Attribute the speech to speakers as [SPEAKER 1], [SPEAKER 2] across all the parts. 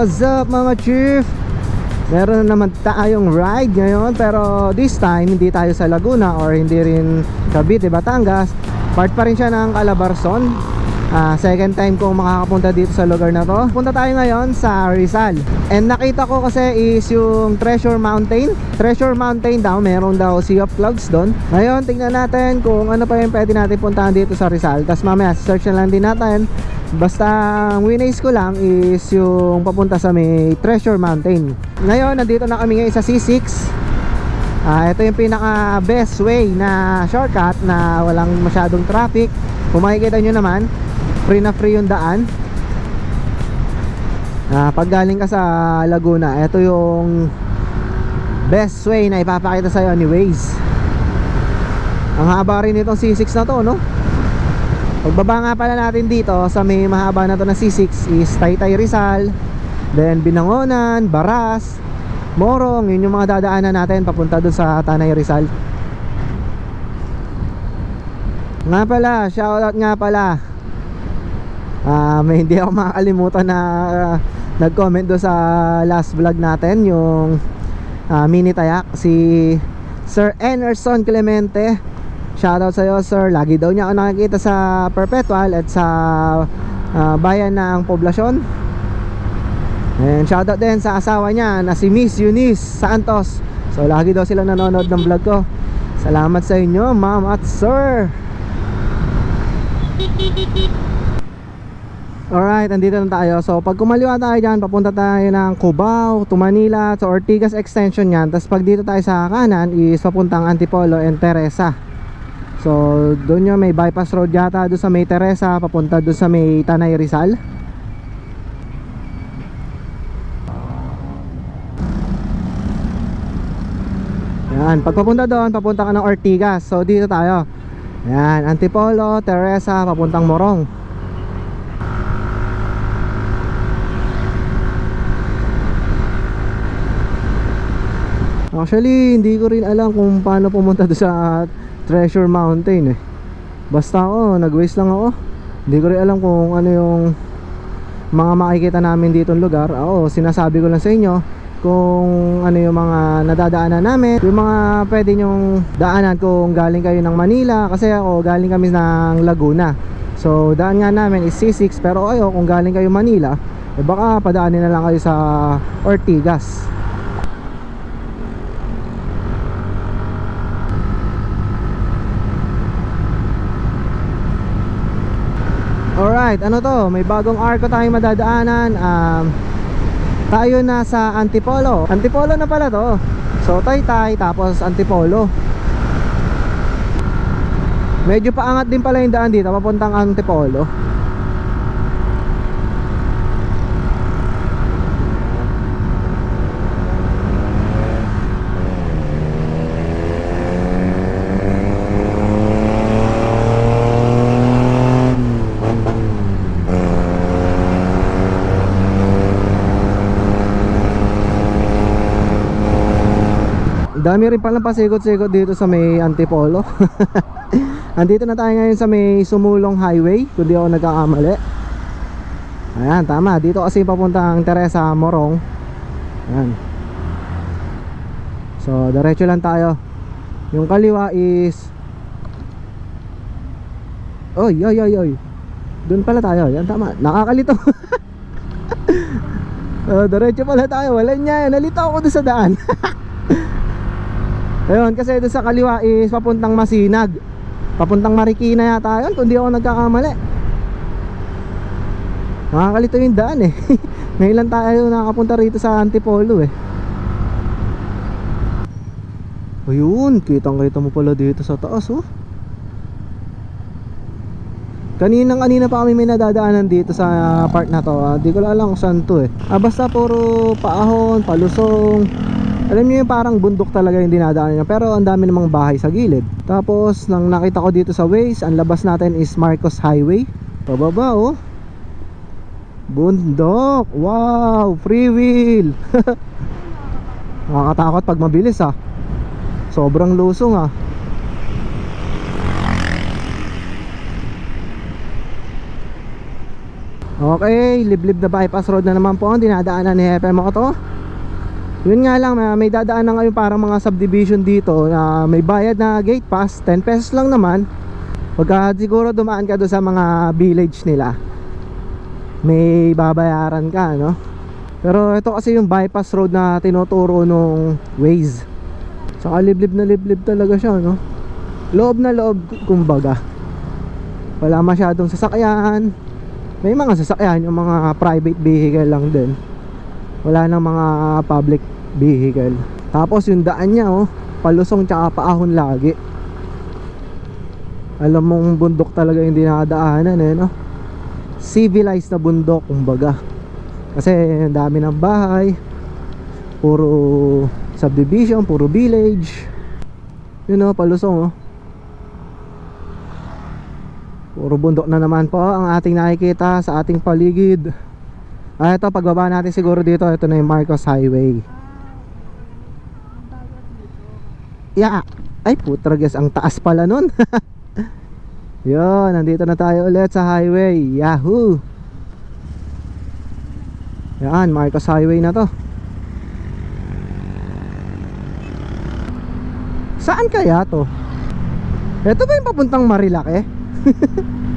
[SPEAKER 1] What's up mga chief? Meron na naman tayong ride ngayon pero this time hindi tayo sa Laguna or hindi rin Cavite, Batangas. Part pa rin siya ng Calabarzon. Ah, Second time kong makakapunta dito sa lugar na to. Punta tayo ngayon sa Rizal. And nakita ko kasi is yung Treasure Mountain. Treasure Mountain daw, meron daw Sea of Clouds doon. Ngayon, tingnan natin kung ano pa yung pwede natin puntahan dito sa Rizal. Tapos mamaya, search na lang din natin Basta ang winays ko lang is yung papunta sa may Treasure Mountain. Ngayon, nandito na kami ngayon sa C6. Ah, ito yung pinaka best way na shortcut na walang masyadong traffic. Kung makikita nyo naman, free na free yung daan. Ah, pag galing ka sa Laguna, ito yung best way na ipapakita sa'yo ni Waze. Ang haba rin itong C6 na to, no? Pagbaba nga pala natin dito sa may mahaba na to na C6 is Taytay Rizal Then Binangonan, Baras, Morong Yun yung mga dadaanan natin papunta dun sa Tanay Rizal. Nga pala, shoutout nga pala. Ah, May hindi ako makakalimutan na ah, nag-comment doon sa last vlog natin Yung ah, mini tayak Si Sir Enerson Clemente Shoutout sa iyo sir. Lagi daw niya ako nakikita sa Perpetual at sa ah, bayan ng poblasyon. And shoutout din sa asawa niya na si Miss Eunice Santos. So lagi daw sila nanonood ng vlog ko. Salamat sa inyo, ma'am at sir. Alright, andito na tayo. So, pag kumaliwa tayo dyan, papunta tayo ng Cubao, to Manila, to Ortigas Extension yan. Tapos pag dito tayo sa kanan, is papuntang Antipolo and Teresa. So, doon yung may bypass road yata doon sa may Teresa, papunta doon sa may Tanay Rizal. Yan, pag papunta doon, papunta ka ng Ortigas. So, dito tayo. Yan, Antipolo, Teresa, papuntang Morong. Actually, hindi ko rin alam kung paano pumunta doon sa Treasure Mountain eh. Basta ako, nag-waste lang ako. Hindi ko rin alam kung ano yung mga makikita namin dito lugar. Oo, sinasabi ko lang sa inyo kung ano yung mga nadadaanan namin. Yung mga pwede nyong daanan kung galing kayo ng Manila. Kasi ako, galing kami ng Laguna. So, daan nga namin is C6. Pero ayo, kung galing kayo Manila, eh baka padaanin na lang kayo sa Ortigas. Alright, ano to? May bagong arko tayong madadaanan. Um, Tayo na sa Antipolo. Antipolo na pala to. So Taytay tapos Antipolo. Medyo paangat din pala yung daan dito Papuntang Antipolo Dami rin palang pasikot-sikot dito sa may Antipolo. Andito na tayo ngayon sa may Sumulong Highway Kung ako nagkakamali. Ayan, tama. Dito kasi papuntang Teresa Morong. Ayan. So, diretso lang tayo. Yung kaliwa is Oy, oy, oy, oy. Doon pala tayo, yan tama. Nakakalito. Oh, diretso pala tayo. Wala niya, nalito ako doon sa daan Ayun, kasi doon sa kaliwa is papuntang Masinag. Papuntang Marikina yata yun, kung di ako nagkakamali. Nakakalito yung daan eh. Ngayon lang tayo nakapunta rito sa Antipolo eh. Ayun, kitang kita mo pala dito sa taas oh. Kaninang kanina pa kami may nadadaanan dito sa part na to. Ah, di ko alam kung saan to eh. Ah, basta puro paahon, palusong, alam niyo yung parang bundok talaga yung dinadaanan niya pero ang dami namang bahay sa gilid. Tapos nang nakita ko dito sa Waze ang labas natin is Marcos Highway. Pababa oh. Bundok! Wow! Free wheel nakakatakot pag mabilis ah. Sobrang lusong ah Okay, liblib na bypass road na naman po ang dinadaanan ni Hepe. Moto. Yun nga lang, may, may dadaan na ngayon parang mga subdivision dito na may bayad na gate pass, 10 pesos lang naman. Pagka siguro dumaan ka doon sa mga village nila, may babayaran ka, no? Pero ito kasi yung bypass road na tinuturo nung Waze. Saka liblib na liblib talaga siya, no? Loob na loob, kumbaga. Wala masyadong sasakyan. May mga sasakyan, yung mga private vehicle lang din. Wala nang mga public vehicle. Tapos yung daan niya, oh, palusong tsaka paahon lagi. Alam mong bundok talaga yung dinadaanan, eh, no? Civilized na bundok, kumbaga. Kasi ang dami ng bahay, puro subdivision, puro village. Yun oh, palusong oh. Puro bundok na naman po ang ating nakikita sa ating paligid. Ah, ito pagbaba natin siguro dito, ito na yung Marcos Highway. Yeah. Ay putragas, ang taas pala nun. Yun, nandito na tayo ulit sa highway. Yahoo! Yan, Marcos Highway na to. Saan kaya to? Ito ba yung papuntang Marilake?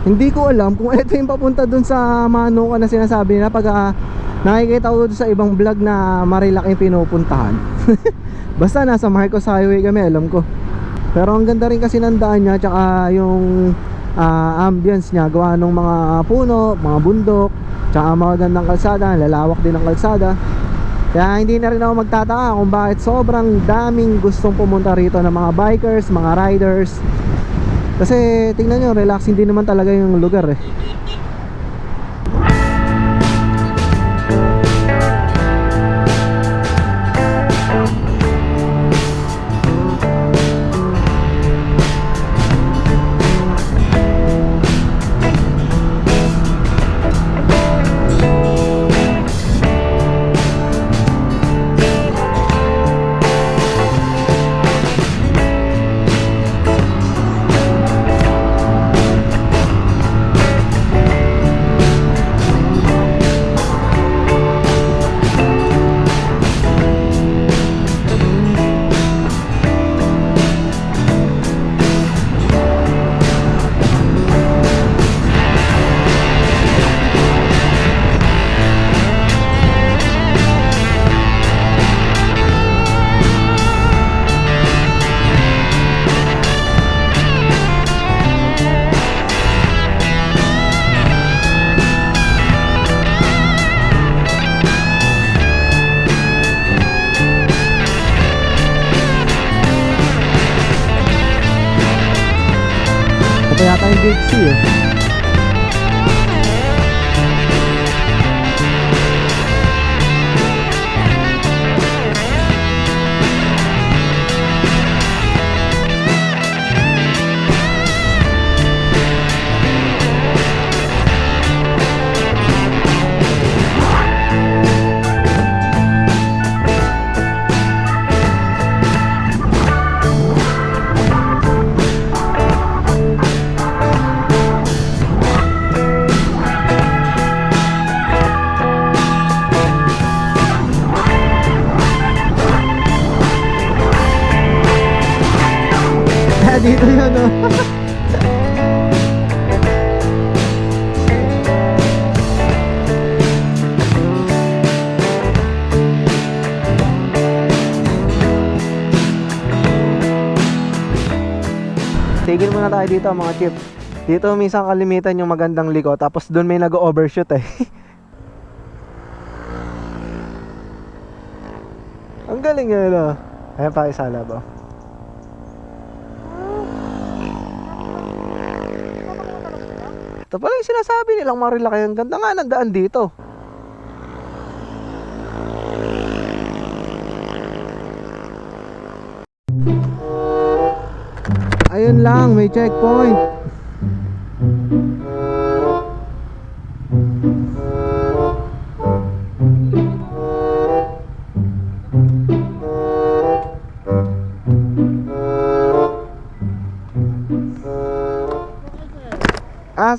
[SPEAKER 1] Hindi ko alam kung ito yung papunta dun sa Mano na sinasabi na pag ah, nakikita ko sa ibang vlog na Marilake yung pinupuntahan. Basta nasa Marcos Highway kami, alam ko. Pero ang ganda rin kasi ng daan niya tsaka yung ah, ambience niya gawa ng mga puno, mga bundok, tsaka magandang kalsada, lalawak din ang kalsada. Kaya hindi na rin ako magtataka kung bakit sobrang daming gustong pumunta rito ng mga bikers, mga riders. Kasi tingnan nyo, relaxing din naman talaga yung lugar eh. Dito yun oh. Tigil muna tayo dito mga chip. Dito minsan kalimitan yung magandang liko tapos doon may nag-overshoot eh. Ang galing yun oh. Ayan pa isala ba? Ito pala yung sinasabi nilang Marilaki. Ang ganda nga ng daan dito. Ayun lang, may checkpoint.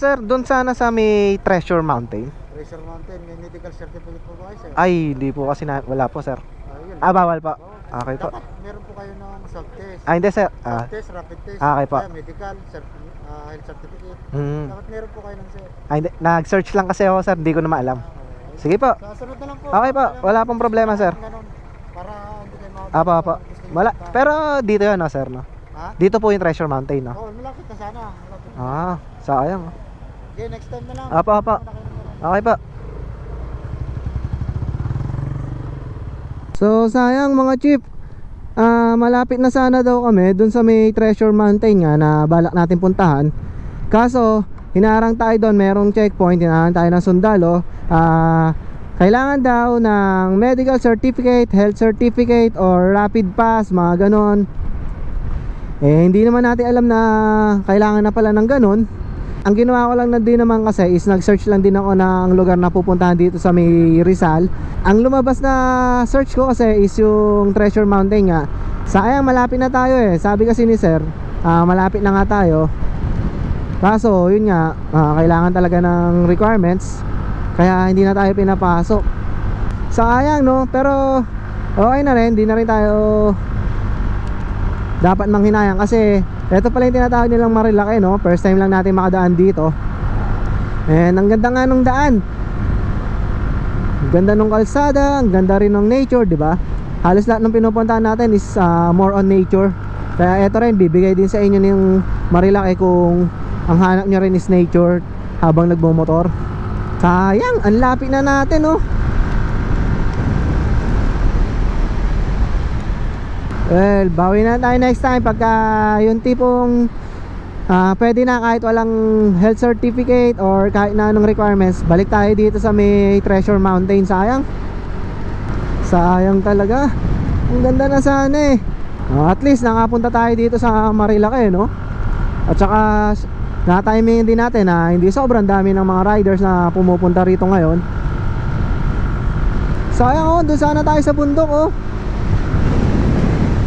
[SPEAKER 1] Sir, doon sana sa may Treasure Mountain.
[SPEAKER 2] Treasure Mountain, may medical certificate po ba kayo, sir?
[SPEAKER 1] Ay, hindi po kasi na, wala po, sir.
[SPEAKER 2] Ah, yun.
[SPEAKER 1] Ah, bawal po.
[SPEAKER 2] Oo.
[SPEAKER 1] Okay po.
[SPEAKER 2] Dapat meron po kayo ng swab test.
[SPEAKER 1] Ah, hindi, sir. Ah,
[SPEAKER 2] test, rapid test.
[SPEAKER 1] Ah, okay po.
[SPEAKER 2] kaya medical, cert- ah, health certificate.
[SPEAKER 1] mm.
[SPEAKER 2] Dapat meron po kayo ng sir.
[SPEAKER 1] Ay, hindi. Nag-search lang kasi ako, sir. Hindi ko na maalam.
[SPEAKER 2] Okay.
[SPEAKER 1] Sige po.
[SPEAKER 2] Sa sunod na lang po.
[SPEAKER 1] Okay po. Wala pong problema, sir.
[SPEAKER 2] Ganun, Para hindi kayo makapag-
[SPEAKER 1] Apo, apo. Wala. Pero dito yun, no, sir, no?
[SPEAKER 2] Ha?
[SPEAKER 1] Dito po yung Treasure Mountain, no?
[SPEAKER 2] Oo, malapit na sana. Malapit na.
[SPEAKER 1] Ah, sayang. oh.
[SPEAKER 2] Okay, next time na lang.
[SPEAKER 1] Apo, apo. Okay po. So, sayang mga chip. Ah, malapit na sana daw kami dun sa may Treasure Mountain nga na balak natin puntahan. Kaso, hinarang tayo doon, merong checkpoint, hinarang tayo ng sundalo. Ah, kailangan daw ng medical certificate, health certificate, or rapid pass, mga ganon. Eh, hindi naman natin alam na kailangan na pala ng ganon. Ang ginawa ko lang na din naman kasi is nag-search lang din ako ng lugar na pupuntahan dito sa may Rizal. Ang lumabas na search ko kasi is yung Treasure Mountain nga. Sayang malapit na tayo eh. Sabi kasi ni Sir, ah, malapit na nga tayo. Kaso yun nga, ah, kailangan talaga ng requirements. Kaya hindi na tayo pinapasok. Sayang no, pero okay na rin, hindi na rin tayo dapat manghinayang kasi ito pala yung tinatawag nilang Marilaki no? First time lang natin makadaan dito. And ang ganda nga nung daan. Ganda nung kalsada ang ganda rin ng nature di ba? Halos lahat ng pinupuntahan natin is ah, more on nature. Kaya ito rin bibigay din sa inyo ng Marilaki kung ang hanap nyo rin is nature habang nagmumotor. Sayang ang lapit na natin no Well, bawi na tayo next time pagka yung tipong ah, pwede na kahit walang health certificate or kahit na anong requirements, balik tayo dito sa may Treasure Mountain. Sayang. Sayang talaga. Ang ganda na sana eh. Ah, at least nakapunta tayo dito sa Marilaki, no? At saka na-timing din natin na hindi sobrang dami ng mga riders na pumupunta rito ngayon. Sayang oh, doon sana tayo sa bundok oh.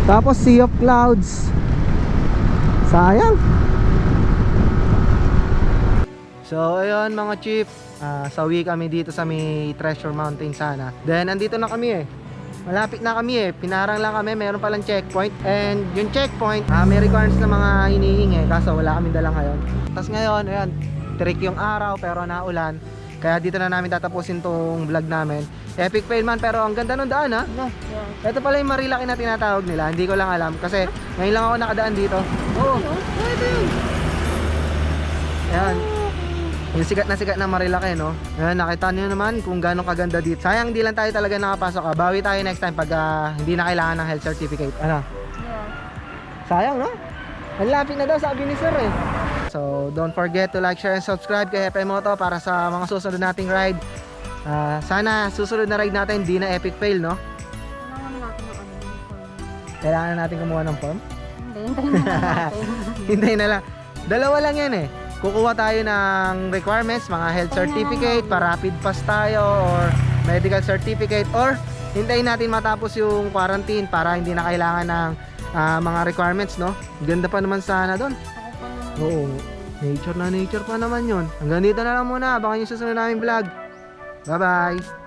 [SPEAKER 1] Tapos Sea of Clouds. Sayang. So ayun mga chief. Ah, Sawi kami dito sa may Treasure Mountain sana. Then andito na kami eh. Malapit na kami eh. Pinarang lang kami. Meron palang checkpoint. And yung checkpoint ah, May requirements na mga hinihingi. Kaso wala kami dalang ngayon. Tapos ngayon ayan Trick yung araw pero naulan Kaya dito na namin tatapusin tong vlog namin Epic fail man pero ang ganda ng daan ha
[SPEAKER 2] No, yeah.
[SPEAKER 1] ito pala yung Marilaki na tinatawag nila. Hindi ko lang alam kasi ngayon lang ako nakadaan dito. Oo. Oh, ito yun. Ayan. Yung sikat na sikat na Marilaki, no? Ayan, nakita niyo naman kung gaano kaganda dito. Sayang hindi lang tayo talaga nakapasok. Ah. Bawi tayo next time pag ah, hindi na kailangan ng health certificate. Ano?
[SPEAKER 2] Yeah.
[SPEAKER 1] Sayang, no? Ang lapit na daw sabi ni sir eh. So, don't forget to like, share, and subscribe kay FM Moto para sa mga susunod nating ride. Ah, sana susunod na ride natin hindi na epic fail, no?
[SPEAKER 2] Kailangan natin
[SPEAKER 1] kumuha ng form.
[SPEAKER 2] Hindi, hintayin na lang natin.
[SPEAKER 1] Hintayin na lang. Dalawa lang yan eh. Kukuha tayo ng requirements, mga health certificate, para rapid pass tayo or medical certificate or hintayin natin matapos yung quarantine para hindi na kailangan ng ah, mga requirements, no? Ganda pa naman sana doon. Oo. Nature na nature pa naman yon. Hanggang dito na lang muna. Abangan yung susunod namin vlog. Bye-bye.